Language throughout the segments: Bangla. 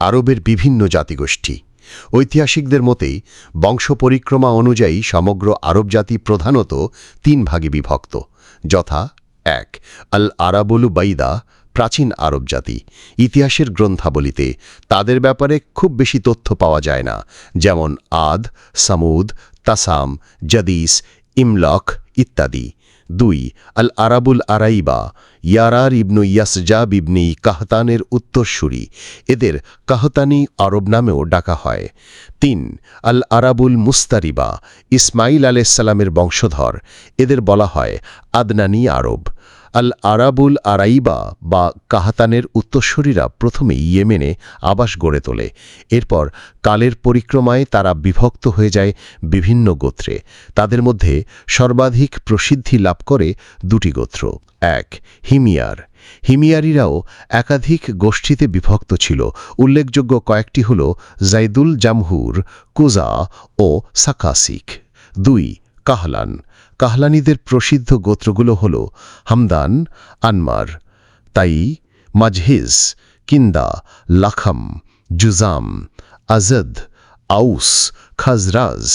আরবের বিভিন্ন জাতিগোষ্ঠী। ঐতিহাসিকদের মতেই বংশ পরিক্রমা অনুযায়ী সমগ্র আরব জাতি প্রধানত তিন ভাগে বিভক্ত। যথা, এক, আল আরাবুলু বাইদা, প্রাচীন আরব জাতি। ইতিহাসের গ্রন্থাবলিতে তাদের ব্যাপারে খুব বেশি তথ্য পাওয়া যায় না, যেমন আদ, সামুদ, তাসাম, জাদিস, ইমলক ইত্যাদি। দুই আল আরাবুল আরাইবা, ইয়ারার ইবনু ইয়াসজাব ইবনি কাহতানের উত্তরসূরি। এদের কাহতানি আরব নামেও ডাকা হয়। তিন আল আরাবুল মুস্তারিবা ইসমাইল আলাইসাল্লামের বংশধর। এদের বলা হয় আদনানি আরব। আল আরাবুল আরাইবা বা কাহাতানের উত্তরসূরিরা প্রথমে ইয়েমেনে আবাস গড়ে তোলে। এরপর কালের পরিক্রমায় তারা বিভক্ত হয়ে যায় বিভিন্ন গোত্রে। তাদের মধ্যে সর্বাধিক প্রসিদ্ধি লাভ করে দুটি গোত্র। এক, হিমিয়ার। হিমিয়ারিরাও একাধিক গোষ্ঠীতে বিভক্ত ছিল। উল্লেখযোগ্য কয়েকটি হল জাইদুল জামহুর, কুজা ও সাকাসিক। দুই, কাহলান। কাহলানিদের প্রসিদ্ধ গোত্রগুলো হল হামদান, আনমার, তাই, মাজহিজ, কিন্দা, লাখম, জুজাম, আজদ, আউস, খাজরাজ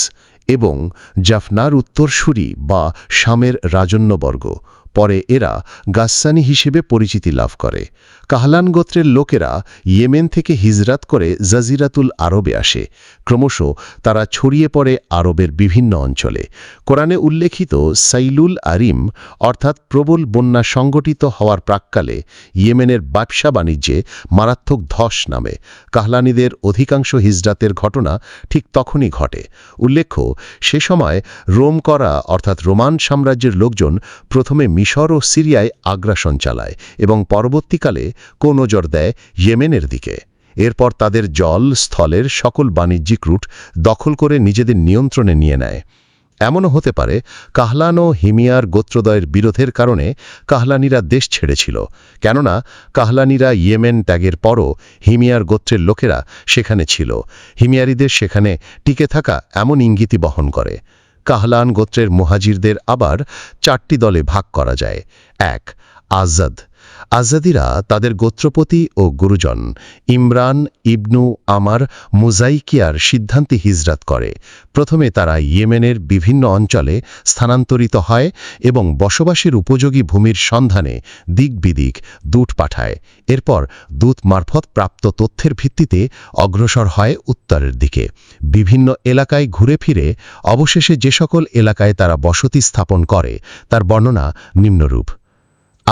এবং জাফনার উত্তরসূরি বা শামের রাজন্যবর্গ। পরে এরা গাস্সানি হিসেবে পরিচিতি লাভ করে। কাহলান গোত্রের লোকেরা ইয়েমেন থেকে হিজরাত করে জাজিরাতুল আরবে আসে। ক্রমশ তারা ছড়িয়ে পড়ে আরবের বিভিন্ন অঞ্চলে। কোরআনে উল্লেখিত সাইলুল আরিম অর্থাৎ প্রবল বন্যা সংগঠিত হওয়ার প্রাককালে ইয়েমেনের ব্যবসা বাণিজ্যে মারাত্মক ধস নামে। কাহলানিদের অধিকাংশ হিজরাতের ঘটনা ঠিক তখনই ঘটে। উল্লেখ্য, সে সময় রোম করা অর্থাৎ রোমান সাম্রাজ্যের লোকজন প্রথমে মিশর ও সিরিয়ায় আগ্রাসন চালায় এবং পরবর্তীকালে কো নজর দেয় ইয়েমেনের দিকে। এরপর তাদের জল, স্থলের সকল বাণিজ্যিক রুট দখল করে নিজেদের নিয়ন্ত্রণে নিয়ে নেয়। এমনও হতে পারে কাহলান ও হিমিয়ার গোত্রদয়ের বিরোধের কারণে কাহলানিরা দেশ ছেড়েছিল, কেননা কাহলানিরা ইয়েমেন ত্যাগের পরও হিমিয়ার গোত্রের লোকেরা সেখানে ছিল। হিমিয়ারিদের সেখানে টিকে থাকা এমন ইঙ্গিতই বহন করে। কাহলান গোত্রের মুহাজিরদের আবার চারটি দলে ভাগ করা যায়। এক আজাদ। আজাদিরা তাদের গোত্রপতি ও গুরুজন ইমরান, ইবনু, আমার, মুজাইকিয়ার সিদ্ধান্তে হিজরাত করে। প্রথমে তারা ইয়েমেনের বিভিন্ন অঞ্চলে স্থানান্তরিত হয় এবং বসবাসের উপযোগী ভূমির সন্ধানে দিক বিদিক দূত পাঠায়। এরপর দূত মারফত প্রাপ্ত তথ্যের ভিত্তিতে অগ্রসর হয় উত্তরের দিকে। বিভিন্ন এলাকায় ঘুরে ফিরে অবশেষে যে সকল এলাকায় তারা বসতি স্থাপন করে, তার বর্ণনা নিম্নরূপ।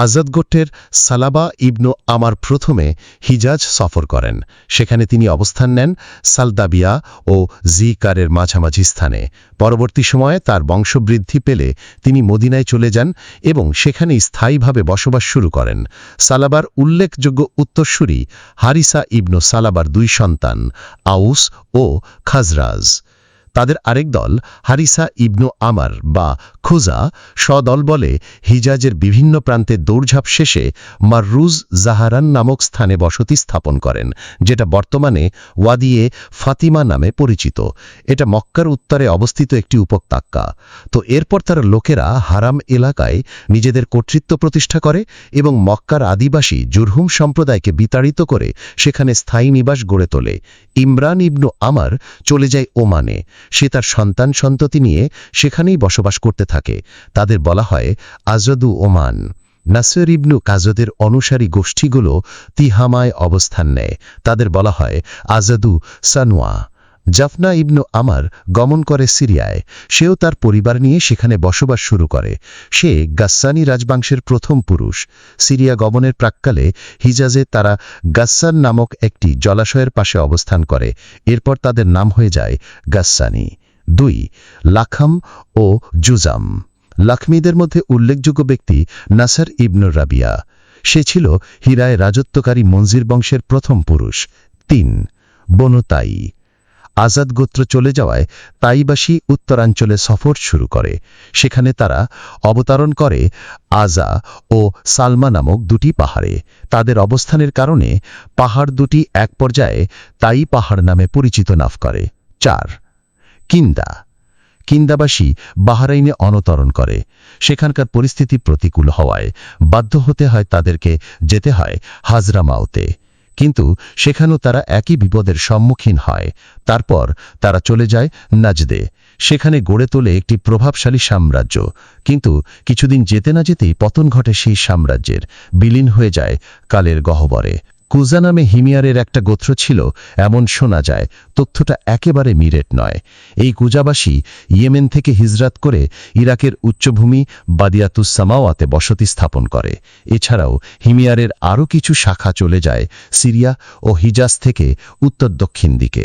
আজাদ গোট্টের সালাবা ইবনু আমার প্রথমে হিজাজ সফর করেন। সেখানে তিনি অবস্থান নেন সালদাবিয়া ও জিকারের মাঝামাঝি স্থানে। পরবর্তী সময়ে তার বংশবৃদ্ধি পেলে তিনি মদিনায় চলে যান এবং সেখানেই স্থায়ীভাবে বসবাস শুরু করেন। সালাবার উল্লেখযোগ্য উত্তরসূরি হারিসা ইবনু সালাবার দুই সন্তান, আউস ও খাজরাজ। তাদের আরেক দল, হারিসা ইবনু আমার বা খুজা সদল বলে হিজাজের বিভিন্ন প্রান্তে দৌড়ঝাঁপ শেষে মাররুজ জাহারান নামক স্থানে বসতি স্থাপন করেন, যেটা বর্তমানে ওয়াদিয়ে ফাতিমা নামে পরিচিত। এটা মক্কার উত্তরে অবস্থিত একটি উপত্যকা। তো এরপর তার লোকেরা হারাম এলাকায় নিজেদের কর্তৃত্ব প্রতিষ্ঠা করে এবং মক্কার আদিবাসী জুরহুম সম্প্রদায়কে বিতাড়িত করে সেখানে স্থায়ী নিবাস গড়ে তোলে। ইমরান ইবনু আমার চলে যায় ওমানে। সে তার সন্তান সন্ততি নিয়ে সেখানেই বসবাস করতে থাকে। তাদের বলা হয় আজদু ওমান। নাসর ইবনু কাজদের অনুসারী গোষ্ঠীগুলো তিহামায় অবস্থান নেয়। তাদের বলা হয় আজাদু সানোয়া। জাফনা ইবনু আমার গমন করে সিরিয়ায়। সেও তার পরিবার নিয়ে সেখানে বসবাস শুরু করে। সে গাস্সানি রাজবংশের প্রথম পুরুষ। সিরিয়া গমনের প্রাককালে হিজাজে তারা গাস্সান নামক একটি জলাশয়ের পাশে অবস্থান করে। এরপর তাদের নাম হয়ে যায় গাস্সানি দুই, লাখাম ও জুজাম। লাখমিদের মধ্যে উল্লেখযোগ্য ব্যক্তি নাসার ইবনুর রাবিয়া। সে ছিল হীরায় রাজত্বকারী মঞ্জির বংশের প্রথম পুরুষ। তিন বনতাই আজাদ গোত্র চলে যাওয়ায় তাইবাসী উত্তরাঞ্চলে সফর শুরু করে। সেখানে তারা অবতরণ করে আজা ও সালমা নামক দুটি পাহাড়ে। তাদের অবস্থানের কারণে পাহাড় দুটি এক পর্যায়ে তাই পাহাড় নামে পরিচিত লাভ করে। চার, কিন্দা। কিন্দাবাসী বাহারাইনে অনতরণ করে। সেখানকার পরিস্থিতি প্রতিকূল হওয়ায় বাধ্য হতে হয় তাদেরকে যেতে হয় হাজরামাউতে কিন্তু সেখানেও তারা একই বিপদের সম্মুখীন হয়। তারপর তারা চলে যায় নাজদে। সেখানে গড়ে তোলে একটি প্রভাবশালী সাম্রাজ্য। কিন্তু কিছুদিন যেতে না যেতেই পতন ঘটে সেই সাম্রাজ্যের। বিলীন হয়ে যায় কালের গহ্বরে। কুজা নামে হিমিয়ারের একটা গোত্র ছিল, এমন শোনা যায়, তথ্যটা একেবারে মিরেট নয়। এই কুজাবাসী ইয়েমেন থেকে হিজরাত করে ইরাকের উচ্চভূমি বাদিয়াতুসামাওয়াতে বসতি স্থাপন করে। এছাড়াও হিমিয়ারের আরও কিছু শাখা চলে যায় সিরিয়া ও হিজাজ থেকে উত্তর দক্ষিণ দিকে।